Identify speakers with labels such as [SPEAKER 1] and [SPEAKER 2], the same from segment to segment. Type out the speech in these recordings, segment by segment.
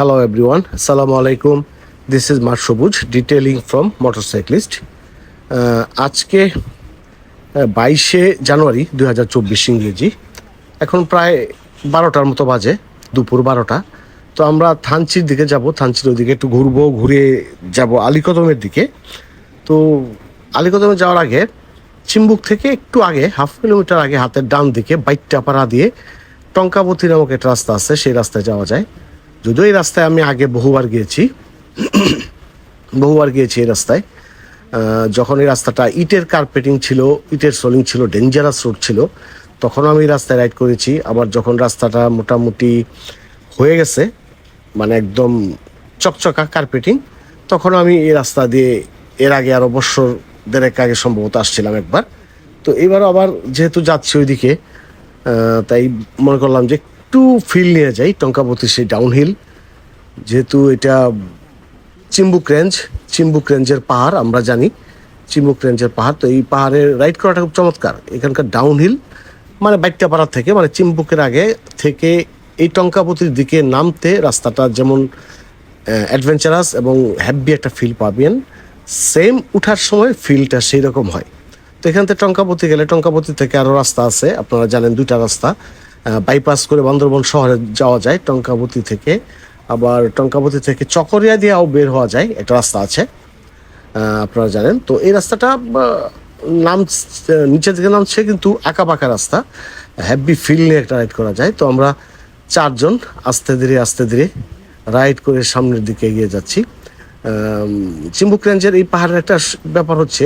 [SPEAKER 1] Hello everyone Assalamu আলাইকুম this is Mar Sabuj detailing from. Uh, আজকে বাইশে জানুয়ারি দুই হাজার চব্বিশ ইংরেজি। এখন প্রায় বারোটার মতো বাজে দুপুর বারোটা। তো আমরা থানচির দিকে যাব থানচির ওদিকে একটু ঘুরবো ঘুরে যাব আলিকদমের দিকে। তো আলিকদমে যাওয়ার আগে চিম্বুক থেকে একটু আগে হাফ কিলোমিটার আগে হাতের ডান দিকে বাইকটা পাড়া দিয়ে টঙ্কাবতী নামক একটা রাস্তা আছে সেই রাস্তায় যাওয়া যায়। যদিও এই রাস্তায় আমি আগে বহুবার গিয়েছি বহুবার গিয়েছি এই রাস্তায় যখন এই রাস্তাটা ইটের কার্পেটিং ছিল, ইটের সোলিং ছিল ডেঞ্জারাস রোড ছিল তখন আমি রাস্তায় রাইড করেছি। আবার যখন রাস্তাটা মোটামুটি হয়ে গেছে মানে একদম চকচকা কার্পেটিং তখন আমি এই রাস্তা দিয়ে এর আগে আরও বছর দেড়েক আগে সম্ভবত আসছিলাম একবার। তো এবারও আবার যেহেতু যাচ্ছি ওইদিকে তাই মনে করলাম যে একটু ফিল নিয়ে যাই, টঙ্কাবতী সেই ডাউনহিল যেহেতু এটা চিম্বুক রেঞ্জ চিম্বুক রেঞ্জের পাহাড়, আমরা জানি চিম্বুক রেঞ্জের পাহাড়। তো এই পাহাড়ে রাইড করাটা খুব চমৎকার। এখানকার ডাউনহিল মানে বাইকটাপাড়া থেকে মানে চিম্বুকের আগে থেকে এই টঙ্কাবতীর দিকে নামতে রাস্তাটা যেমন অ্যাডভেঞ্চারাস এবং হ্যাপি একটা ফিল পাবেন সেম উঠার সময় ফিলটা সেই রকম হয়। তো এখান থেকে টঙ্কাপতি গেলে টঙ্কাপতি থেকে আরও রাস্তা আছে, আপনারা জানেন দুইটা রাস্তা। বাইপাস করে বান্দরবন শহরে যাওয়া যায় টঙ্কাবতী থেকে। আবার টঙ্কাবতী থেকে চকরিয়া দিয়েও বের হওয়া যায়, একটা রাস্তা আছে আপনারা জানেন। তো এই রাস্তাটা নাম, নিচের দিকে নামছে কিন্তু আঁকা বাঁকা রাস্তা হ্যাপি ফিল নিয়ে একটা রাইড করা যায়। তো আমরা চারজন আস্তে ধীরে আস্তে ধীরে রাইড করে সামনের দিকে এগিয়ে যাচ্ছি। চিম্বুক রেঞ্জের এই পাহাড়ের একটা ব্যাপার হচ্ছে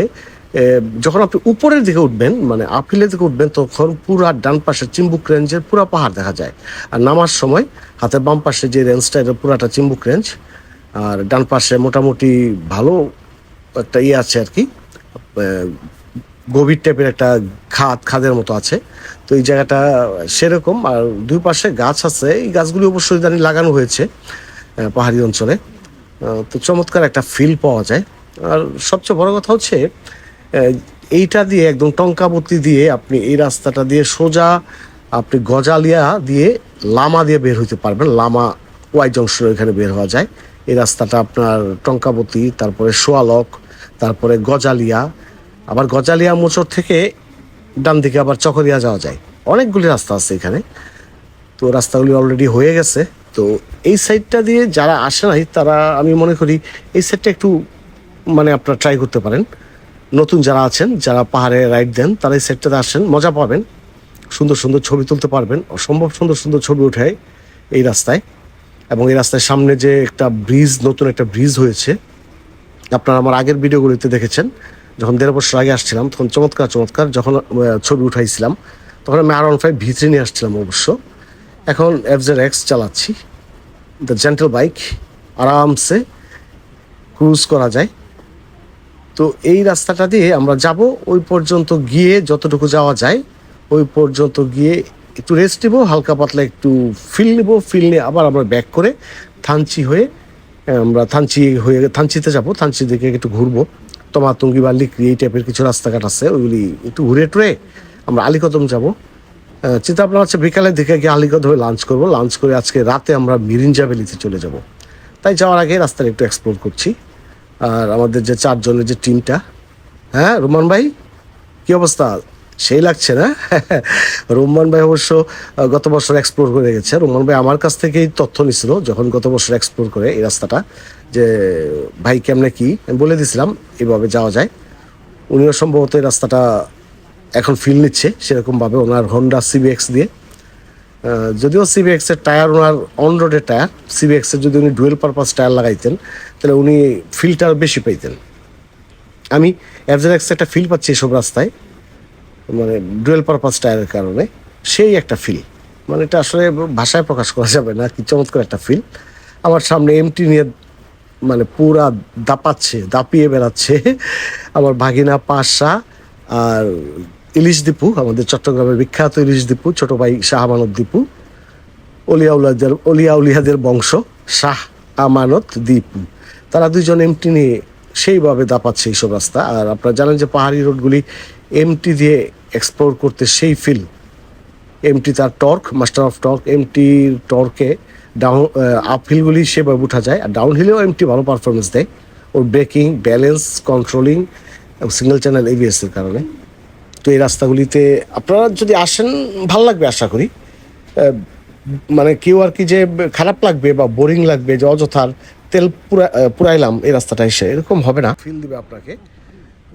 [SPEAKER 1] যখন আপনি উপরের দিকে উঠবেন মানে আপিলের দিকে উঠবেন, তখন পুরা ডান পাশে চিম্বুক রেঞ্জের পুরা পাহাড় দেখা যায়। আর নামার সময় হাতের বাম পাশে যে রেঞ্জটা এটা পুরাটা চিম্বুক রেঞ্জ আর ডান পাশে মোটামুটি ভালো একটা ইয়ে আছে আর কি গভীর টাইপের একটা খাদ, খাদের মতো আছে। তো এই জায়গাটা সেরকম। আর দুই পাশে গাছ আছে। এই গাছগুলি অবশ্যই জানি লাগানো হয়েছে পাহাড়ি অঞ্চলে। তো চমৎকার একটা ফিল পাওয়া যায়। আর সবচেয়ে বড় কথা হচ্ছে এইটা দিয়ে একদম টঙ্কাবতী দিয়ে আপনি এই রাস্তাটা দিয়ে সোজা আপনি গজালিয়া দিয়ে লামা দিয়ে বের হইতে পারবেন। লামা ওয়াই জংশন এখানে বের হওয়া যায়। এই রাস্তাটা আপনার টঙ্কাবতী, তারপরে সোয়ালক, তারপরে গজালিয়া, আবার গজালিয়া মোচর থেকে ডান দিকে আবার চকরিয়া যাওয়া যায়। অনেকগুলি রাস্তা আছে এখানে। তো রাস্তাগুলি অলরেডি হয়ে গেছে। তো এই সাইডটা দিয়ে যারা আসে নাই, তারা আমি মনে করি এই সাইডটা একটু মানে আপনারা ট্রাই করতে পারেন। নতুন যারা আছেন, যারা পাহাড়ে রাইড দেন, তারা এই সাইডটাতে আসেন, মজা পাবেন। সুন্দর সুন্দর ছবি তুলতে পারবেন। অসম্ভব সুন্দর সুন্দর ছবি ওঠায় এই রাস্তায়। এবং এই রাস্তার সামনে যে একটা ব্রিজ নতুন একটা ব্রিজ হয়েছে। আপনারা আমার আগের ভিডিওগুলিতে দেখেছেন, যখন দেড় বছর আগে আসছিলাম, তখন চমৎকার চমৎকার যখন ছবি উঠাইছিলাম, তখন আমি আর ওয়ান ফাইভ ভিতরে নিয়ে আসছিলাম অবশ্য। এখন এফজেড এক্স চালাচ্ছি। দ্য জেন্টাল বাইক আরামসে ক্রুজ করা যায়। তো এই রাস্তাটা দিয়ে আমরা যাব, ওই পর্যন্ত গিয়ে যতটুকু যাওয়া যায়, ওই পর্যন্ত গিয়ে একটু রেস্ট নেব, হালকা পাতলা একটু ফিল নেব ফিল নিয়ে আবার আমরা ব্যাক করে থানচি হয়ে আমরা থানচি হয়ে, থানচিতে যাব, থানচি দিকে একটু ঘুরবো। তমাতুঙ্গি বা লিকরি এই টাইপের কিছু রাস্তাঘাট আছে, ওইগুলি একটু ঘুরে টুরে আমরা আলিকদম যাব। চিন্তা ভাবনা হচ্ছে বিকালের দিকে গিয়ে আলিকদমে লাঞ্চ করব। লাঞ্চ করে আজকে রাতে আমরা মিরিঞ্জা ভ্যালিতে চলে যাব। তাই যাওয়ার আগে রাস্তাটা একটু এক্সপ্লোর করছি। আর আমাদের যে চারজনের যে টিমটা হ্যাঁ রোমান ভাই? কি অবস্থা? সেই লাগছে না? রোমান ভাই অবশ্য গত বছর এক্সপ্লোর করে গেছে। রোমান ভাই আমার কাছ থেকেই তথ্য নিছিল, যখন গত বছর এক্সপ্লোর করে এই রাস্তাটা, যে ভাই কেমনে কি? আমি বলে দিছিলাম, এইভাবে যাওয়া যায়। উনিও সম্ভবত এই রাস্তাটা এখন ফিল নিচ্ছে, সেরকমভাবে ওনার হন্ডা সিবিএক্স দিয়ে। যদিও সিবিএক্স এর টায়ার ওনার অন রোডের টায়ার সিবিএক্স এর যদি উনি ডুয়েল পারপাস টায়ার লাগাইতেন, তাহলে উনি ফিলটার বেশি পাইতেন। আমি এফজেড একটা ফিল পাচ্ছি এসব রাস্তায় মানে ডুয়েল পারপাস টায়ারের কারণে, সেই একটা ফিল মানে এটা আসলে ভাষায় প্রকাশ করা যাবে না, কি চমৎকার একটা ফিল আমার সামনে এমটি নিয়ে মানে পুরা দাপাচ্ছে, দাপিয়ে বেড়াচ্ছে, আমার ভাগিনা পাশা আর ইলিশ দীপু, আমাদের চট্টগ্রামের বিখ্যাত ইলিশ দীপু, ছোট ভাই শাহ আমানত দীপু, অলিয়াউলাদের, অলিয়াউলিয়াদের বংশ শাহ আমানত দীপু। তারা দুজন এমটি নিয়ে সেইভাবে দাপাচ্ছে এইসব রাস্তা। আর আপনারা জানেন যে পাহাড়ি রোডগুলি এমটি দিয়ে এক্সপ্লোর করতে সেই ফিল এমটি তার টর্ক, মাস্টার অফ টর্ক এমটির টর্কে ডাউন আপহিলগুলি সেভাবে উঠা যায়। আর ডাউন হিলেও এমটি ভালো পারফরমেন্স দেয়। ওর ব্রেকিং ব্যালেন্স কন্ট্রোলিং এবং সিঙ্গেল চ্যানেল এবিএস এর কারণে। তো এই রাস্তাগুলিতে আপনারা যদি আসেন, ভালো লাগবে আশা করি। মানে কেউ আর কি যে খারাপ লাগবে বা বোরিং লাগবে, যে অযথার তেল পুরা পুরাইলাম এই রাস্তাটা এসে, এরকম হবে না। ফিল দিবে আপনাকে।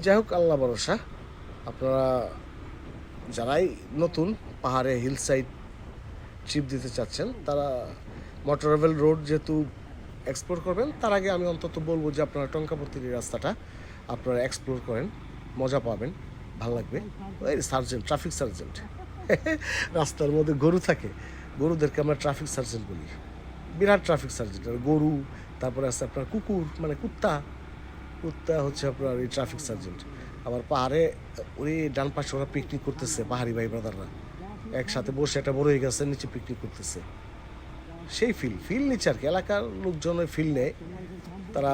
[SPEAKER 1] যাই হোক, আল্লাহ ভরসা। আপনারা যারাই নতুন পাহাড়ে হিল সাইড ট্রিপ দিতে চাচ্ছেন, তারা মোটরেবল রোড যেহেতু এক্সপ্লোর করবেন, তার আগে আমি অন্তত বলব যে আপনারা টঙ্কাপতির এই রাস্তাটা আপনারা এক্সপ্লোর করেন, মজা পাবেন। ভালো লাগবে? ওই সার্জেন্ট ট্রাফিক সার্জেন্ট রাস্তার মধ্যে গরু থাকে, গরুদেরকে আমরা ট্রাফিক সার্জেন্ট বলি। বিরাট ট্রাফিক সার্জেন্ট গরু, তারপরে আছে আপনার কুকুর মানে কুত্তা। কুত্তা হচ্ছে আপনার এই ট্রাফিক সার্জেন্ট আবার পাহাড়ে ওই ডান পাশে ওরা পিকনিক করতেছে, পাহাড়ি ভাই ব্রাদাররা একসাথে বসে একটা বড় হয়ে গেছে, নিচে পিকনিক করতেছে। সেই ফিল ফিল নিচ্ছে আর কি। এলাকার লোকজনের ফিল নেয়। তারা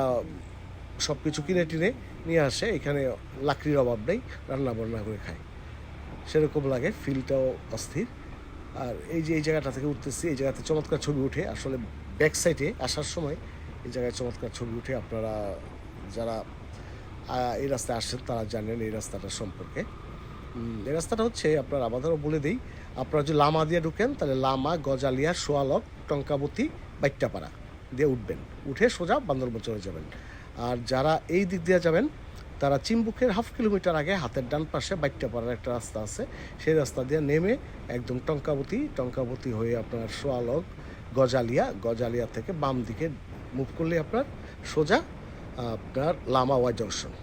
[SPEAKER 1] সব কিছু কিনে টিনে নিয়ে আসে, এখানে লাকড়ির অভাব নেই রান্না বান্না করে খায়। সেরকম লাগে, ফিলটাও অস্থির। আর এই যে, এই জায়গাটা থেকে উঠতেছি, এই জায়গাতে চমৎকার ছবি উঠে, আসলে ব্যাক সাইডে আসার সময় এই জায়গায় চমৎকার ছবি উঠে, আপনারা যারা এই রাস্তায় আসেন, তারা জানেন এই রাস্তাটা সম্পর্কে। এই রাস্তাটা হচ্ছে, আপনার আমাদেরও বলে দিই, আপনারা যদি লামা দিয়ে ঢুকেন, তাহলে লামা, গজালিয়া, সোয়ালক, টঙ্কাবতী, বাইট্টাপাড়া দিয়ে উঠবেন। উঠে সোজা বান্দরবন চলে যাবেন। আর যারা এই দিক দিয়ে যাবেন, তারা চিম্বুকের হাফ কিলোমিটার আগে হাতের ডান পাশে বাইট্টাপাড়ার একটা রাস্তা আছে। সেই রাস্তা দিয়ে নেমে একদম টঙ্কাবতী টঙ্কাবতী হয়ে আপনার সোয়ালক গজালিয়া গজালিয়া থেকে বাম দিকে মুভ করলে আপনার সোজা, আপনার লামা ওয়াই জংশন